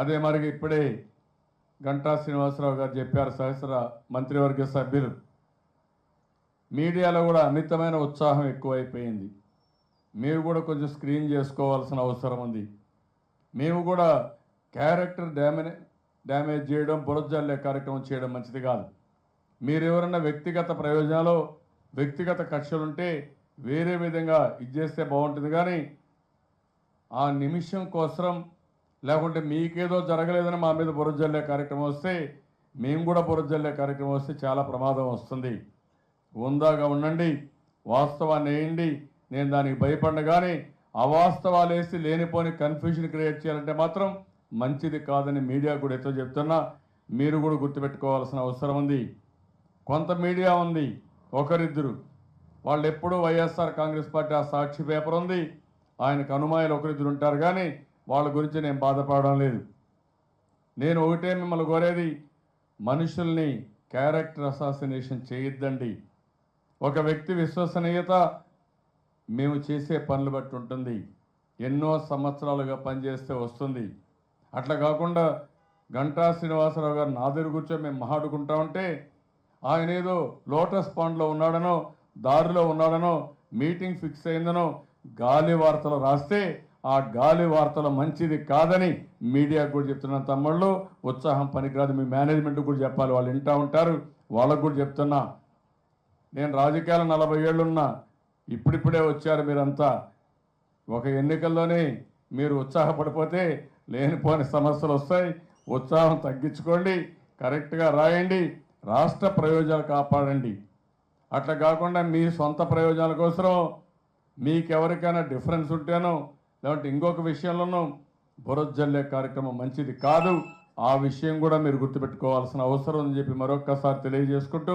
అదే మరి ఇప్పుడే గంటా శ్రీనివాసరావు గారు చెప్పారు సహస్ర మంత్రివర్గ సభ్యులు. మీడియాలో కూడా అమితమైన ఉత్సాహం ఎక్కువైపోయింది. మీరు కూడా కొంచెం స్క్రీన్ చేసుకోవాల్సిన అవసరం ఉంది. మేము కూడా క్యారెక్టర్ డ్యామేజ్ డ్యామేజ్ చేయడం బురజల్లే కార్యక్రమం చేయడం మంచిది కాదు. మీరు ఎవరన్నా వ్యక్తిగత ప్రయోజనాలు వ్యక్తిగత కక్షలుంటే వేరే విధంగా ఇది చేస్తే బాగుంటుంది కానీ ఆ నిమిషం కోసం లేకుంటే మీకేదో జరగలేదని మా మీద బురజల్లే కార్యక్రమం వస్తే మేము కూడా బురజల్లే కార్యక్రమం వస్తే చాలా ప్రమాదం వస్తుంది. ఉందాగా ఉండండి వాస్తవాన్ని వేయండి. నేను దానికి భయపడిన కానీ అవాస్తవాలు వేసి లేనిపోని కన్ఫ్యూజన్ క్రియేట్ చేయాలంటే మాత్రం మంచిది కాదని మీడియా కూడా ఎంతో చెప్తున్నా మీరు కూడా గుర్తుపెట్టుకోవాల్సిన అవసరం ఉంది. కొంత మీడియా ఉంది ఒకరిద్దరు. వాళ్ళు ఎప్పుడూ వైఎస్ఆర్ కాంగ్రెస్ పార్టీ ఆ సాక్షి పేపర్ ఉంది. ఆయనకు అనుమాయాలు ఒకరిద్దరు ఉంటారు కానీ వాళ్ళ గురించి నేను బాధపడడం లేదు. నేను ఒకటే మిమ్మల్ని కోరేది మనుషుల్ని క్యారెక్టర్ అసాసినేషన్ చేయొద్దండి. ఒక వ్యక్తి విశ్వసనీయత మేము చేసే పనులు బట్టి ఉంటుంది. ఎన్నో సంవత్సరాలుగా పనిచేస్తే వస్తుంది. అట్లా కాకుండా గంటా శ్రీనివాసరావు గారు నా దగ్గర కూర్చొని మేము మహాడుకుంటా ఉంటే ఆయన ఏదో లోటస్ పాండ్లో ఉన్నాడనో దారిలో ఉన్నాడనో మీటింగ్ ఫిక్స్ అయిందనో గాలి వార్తలు రాస్తే ఆ గాలి వార్తలు మంచిది కాదని మీడియాకు కూడా చెప్తున్నా తమ్ముళ్ళు ఉత్సాహం పనికిరాదు మీ మేనేజ్మెంట్ కూడా చెప్పాలి. వాళ్ళు వింటూ ఉంటారు వాళ్ళకు కూడా చెప్తున్నా. నేను రాజకీయాలు నలభై ఏళ్ళున్నా ఇప్పుడిప్పుడే వచ్చారు మీరంతా. ఒక ఎన్నికల్లోనే మీరు ఉత్సాహపడిపోతే లేనిపోని సమస్యలు వస్తాయి. ఉత్సాహం తగ్గించుకోండి కరెక్ట్గా రాయండి రాష్ట్ర ప్రయోజనాలు కాపాడండి. అట్లా కాకుండా మీ సొంత ప్రయోజనాల కోసం మీకెవరికైనా డిఫరెన్స్ ఉంటేనో లేదంటే ఇంకొక విషయంలోనూ బురజల్లే కార్యక్రమం మంచిది కాదు. ఆ విషయం కూడా మీరు గుర్తుపెట్టుకోవాల్సిన అవసరం అని చెప్పి మరొక్కసారి తెలియజేసుకుంటూ